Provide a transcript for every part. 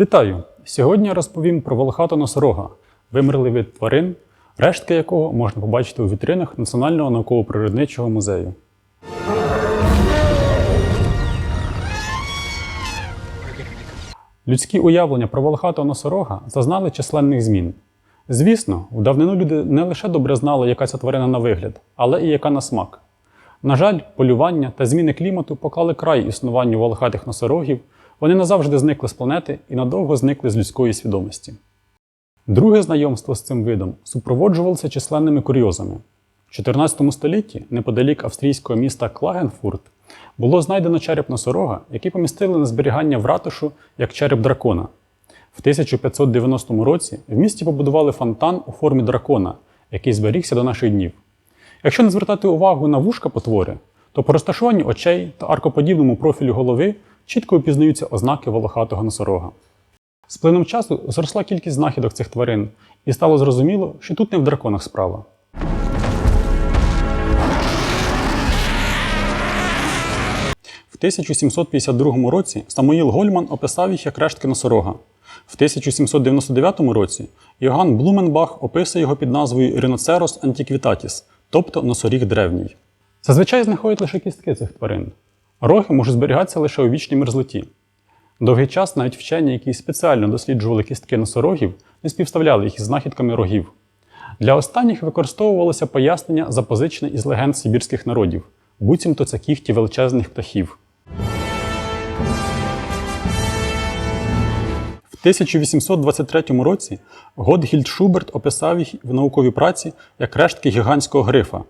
Вітаю! Сьогодні я розповім про волохатого носорога, вимерлий вид тварин, рештки якого можна побачити у вітринах Національного науково-природничого музею. Людські уявлення про волохатого носорога зазнали численних змін. Звісно, в давнину люди не лише добре знали, яка ця тварина на вигляд, але і яка на смак. На жаль, полювання та зміни клімату поклали край існуванню волохатих носорогів, вони назавжди зникли з планети і надовго зникли з людської свідомості. Друге знайомство з цим видом супроводжувалося численними курйозами. В 14 столітті, неподалік австрійського міста Клагенфурт, було знайдено череп носорога, який помістили на зберігання в ратушу як череп дракона. В 1590 році в місті побудували фонтан у формі дракона, який зберігся до наших днів. Якщо не звертати увагу на вушка потвори, то по розташуванню очей та аркоподібному профілю голови чітко впізнаються ознаки волохатого носорога. З плином часу зросла кількість знахідок цих тварин, і стало зрозуміло, що тут не в драконах справа. В 1752 році Самуїл Гольман описав їх як рештки носорога. В 1799 році Йоганн Блуменбах описує його під назвою Rhinoceros antiquitatis, тобто носоріг древній. Зазвичай знаходять лише кістки цих тварин. Роги можуть зберігатися лише у вічній мерзлоті. Довгий час навіть вчені, які спеціально досліджували кістки носорогів, не співставляли їх із знахідками рогів. Для останніх використовувалося пояснення, запозичене із легенд сибірських народів, буцімто це кіхті величезних птахів. В 1823 році Готгільд Шуберт описав їх в науковій праці як рештки гігантського грифа.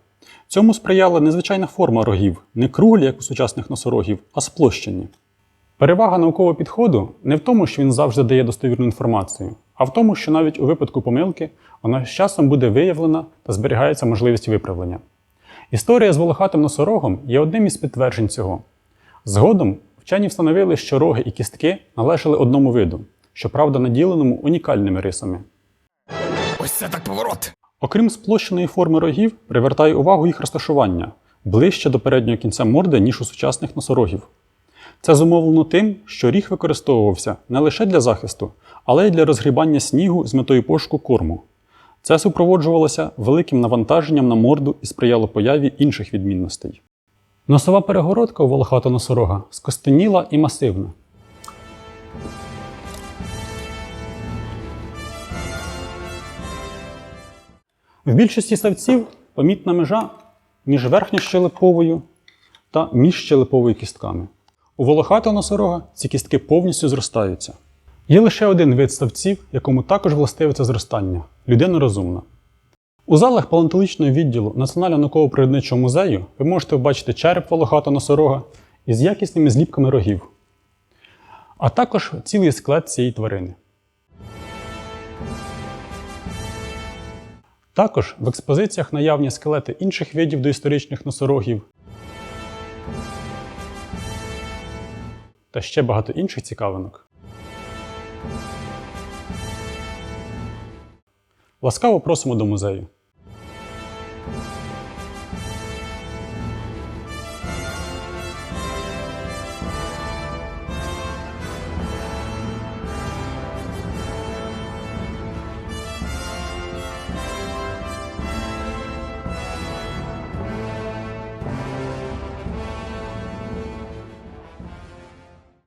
Цьому сприяла незвичайна форма рогів, не круглі, як у сучасних носорогів, а сплощені. Перевага наукового підходу не в тому, що він завжди дає достовірну інформацію, а в тому, що навіть у випадку помилки вона з часом буде виявлена та зберігається можливість виправлення. Історія з волохатим носорогом є одним із підтверджень цього. Згодом вчені встановили, що роги і кістки належали одному виду, щоправда, наділеному унікальними рисами. Ось це так поворот. Окрім сплощеної форми рогів, привертає увагу їх розташування ближче до переднього кінця морди, ніж у сучасних носорогів. Це зумовлено тим, що ріг використовувався не лише для захисту, але й для розгрібання снігу з метою пошуку корму. Це супроводжувалося великим навантаженням на морду і сприяло появі інших відмінностей. Носова перегородка у волохатого носорога скостеніла і масивна. В більшості савців помітна межа між верхньощелеповою та міжщелеповою кістками. У волохатого носорога ці кістки повністю зростаються. Є лише один вид ставців, якому також властиве це зростання людина розумна. У залах палеонтологічного відділу Національного науково-природничого музею ви можете побачити череп волохатого носорога із якісними зліпками рогів, а також цілий склад цієї тварини. Також в експозиціях наявні скелети інших видів доісторичних носорогів та ще багато інших цікавинок. Ласкаво просимо до музею. you